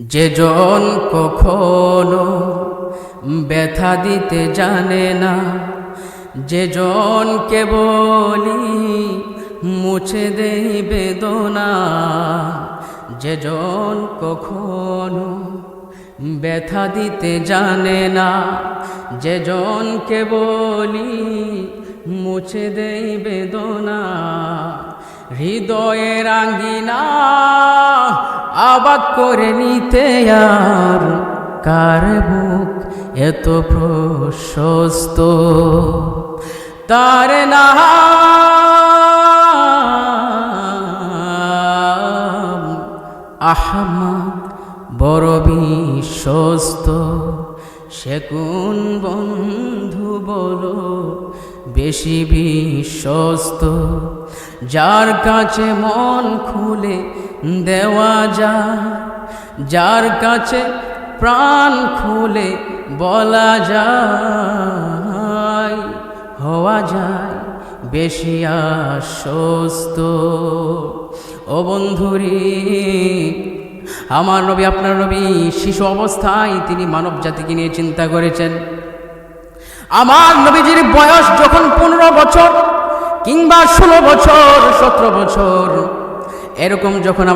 যে জন কখনো ব্যথা দিতে জানে না, যে জনকে বলি মুছে দেই বেদনা, যে জন কখনো ব্যথা দিতে জানে না, যে জনকে বলি মুছে দেই বেদনা। হৃদয়ের আঙ্গিনা আবাদ করে নিতে আর কার বুক এত প্রশস্ত। তার নাম আহমদ, বড় বিশ্বস্ত। সে কোন বন্ধু বলো বেশি বিশ্বস্ত? যার কাছে মন খুলে দেওয়া যায় যার কাছে প্রাণ খুলে বলা যায়, হওয়া যায়, বেশি আশ্বস্ত। ও বন্ধুরি, আমার নবী, আপনার নবী শিশু অবস্থায় তিনি মানব জাতিকে নিয়ে চিন্তা করেছেন। আমার নবীজির বয়স যখন পনেরো বছর কিংবা ষোলো বছর, সতেরো বছর, এরকম যখন